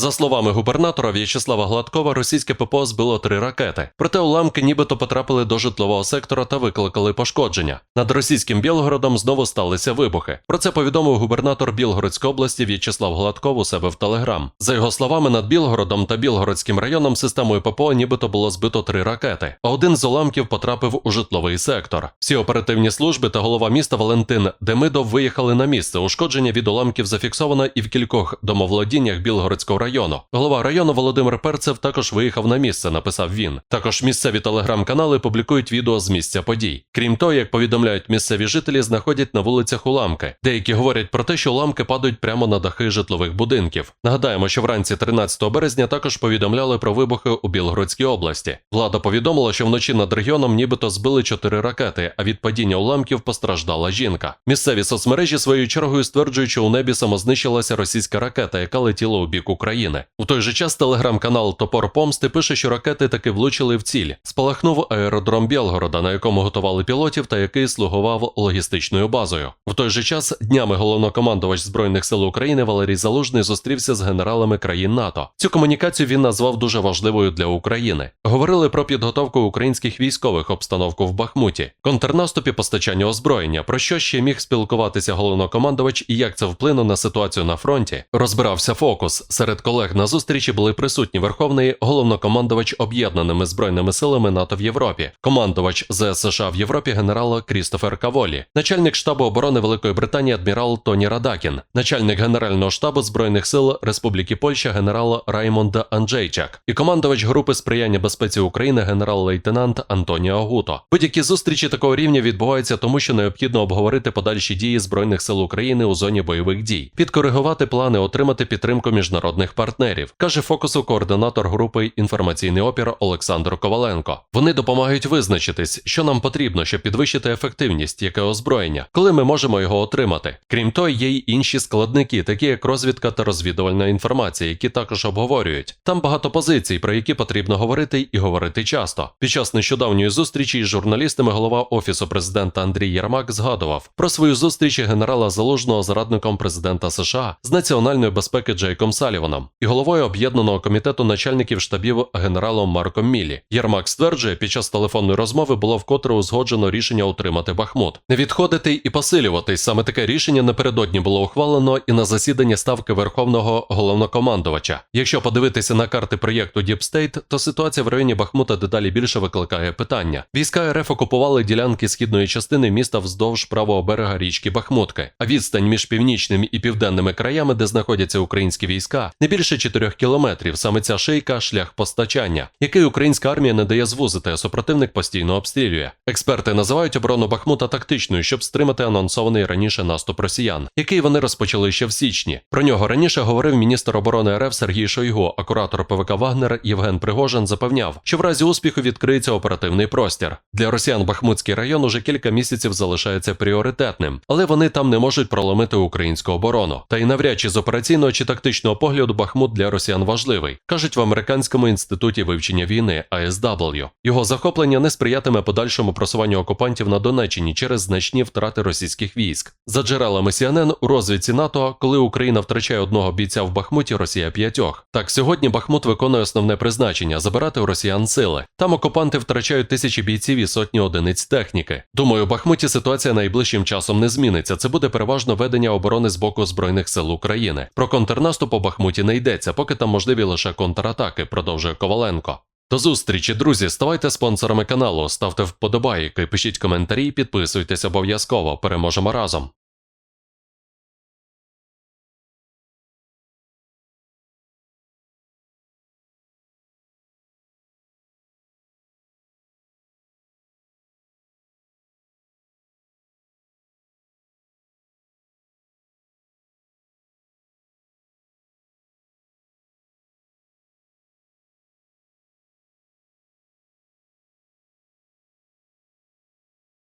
За словами губернатора В'ячеслава Гладкова, російське ППО збило три ракети. Проте уламки нібито потрапили до житлового сектора та викликали пошкодження. Над російським Білгородом знову сталися вибухи. Про це повідомив губернатор Білгородської області В'ячеслав Гладков у себе в Телеграм. За його словами, над Білгородом та Білгородським районом системою ППО нібито було збито три ракети, а один з уламків потрапив у житловий сектор. Всі оперативні служби та голова міста Валентин Демидов виїхали на місце. Ушкодження від уламків зафіксовано і в кількох домоволодіннях Білгородського району. Голова району Володимир Перцев також виїхав на місце, написав він. Також місцеві телеграм-канали публікують відео з місця подій. Крім того, як повідомляють місцеві жителі, знаходять на вулицях уламки. Деякі говорять про те, що уламки падають прямо на дахи житлових будинків. Нагадаємо, що вранці 13 березня також повідомляли про вибухи у Білгородській області. Влада повідомила, що вночі над регіоном нібито збили чотири ракети, а від падіння уламків постраждала жінка. Місцеві соцмережі своєю чергою стверджують, що у небі самознищилася російська ракета, яка летіла у бік України. У той же час телеграм-канал Топор Помсти пише, що ракети таки влучили в ціль. Спалахнув аеродром Білгорода, на якому готували пілотів та який слугував логістичною базою. В той же час днями головнокомандувач збройних сил України Валерій Залужний зустрівся з генералами країн НАТО. Цю комунікацію він назвав дуже важливою для України. Говорили про підготовку українських військових, обстановку в Бахмуті, контрнаступі постачання озброєння, про що ще міг спілкуватися головнокомандувач і як це вплине на ситуацію на фронті. Розбирався фокус. Серед колег на зустрічі були присутні Верховний головнокомандувач об'єднаними збройними силами НАТО в Європі, командувач ЗС США в Європі генерал Крістофер Каволі, начальник штабу оборони Великої Британії адмірал Тоні Радакін, начальник Генерального штабу збройних сил Республіки Польща генерал Раймонд Анджейчак і командувач групи сприяння безпеці України генерал-лейтенант Антоніо Агуто. Будь-які зустрічі такого рівня відбуваються тому, що необхідно обговорити подальші дії збройних сил України у зоні бойових дій, підкоригувати плани, отримати підтримку міжнародних партнерів, каже фокусу координатор групи інформаційний опір Олександр Коваленко. Вони допомагають визначитись, що нам потрібно, щоб підвищити ефективність, яке озброєння, коли ми можемо його отримати. Крім того, є й інші складники, такі як розвідка та розвідувальна інформація, які також обговорюють. Там багато позицій, про які потрібно говорити і говорити часто. Під час нещодавньої зустрічі із журналістами голова офісу президента Андрій Єрмак згадував про свою зустріч генерала Залужного з радником президента США з національної безпеки Джейком Саліваном і головою об'єднаного комітету начальників штабів генералом Марком Мілі. Єрмак стверджує, під час телефонної розмови було вкотре узгоджено рішення утримати Бахмут, не відходити і посилюватись. Саме таке рішення напередодні було ухвалено і на засіданні ставки Верховного головнокомандувача. Якщо подивитися на карти проєкту State, то ситуація в районі Бахмута дедалі більше викликає питання. Війська РФ окупували ділянки східної частини міста вздовж правого берега річки Бахмутки, а відстань між північними і південними краями, де знаходяться українські війська, не більше 4 кілометрів. Саме ця шийка шлях постачання, який українська армія не дає звузити, а супротивник постійно обстрілює. Експерти називають оборону Бахмута тактичною, щоб стримати анонсований раніше наступ росіян, який вони розпочали ще в січні. Про нього раніше говорив міністр оборони РФ Сергій Шойгу, а куратор ПВК Вагнер Євген Пригожин запевняв, що в разі успіху відкриється оперативний простір. Для росіян Бахмутський район уже кілька місяців залишається пріоритетним, але вони там не можуть проломити українську оборону. Та й навряд чи з операційного чи тактичного погляду Бахмут для росіян важливий, кажуть в американському інституті вивчення війни ASW. Його захоплення не сприятиме подальшому просуванню окупантів на Донеччині через значні втрати російських військ. За джерелами CNN у розвідці НАТО, коли Україна втрачає одного бійця в Бахмуті, Росія п'ятьох. Так сьогодні Бахмут виконує основне призначення забирати у росіян сили. Там окупанти втрачають тисячі бійців і сотні одиниць техніки. Думаю, у Бахмуті ситуація найближчим часом не зміниться. Це буде переважно ведення оборони з боку збройних сил України. Про контрнаступ у Бахмуті не йдеться, поки там можливі лише контратаки, продовжує Коваленко. До зустрічі, друзі. Ставайте спонсорами каналу, ставте вподобайки, пишіть коментарі, підписуйтесь обов'язково. Переможемо разом.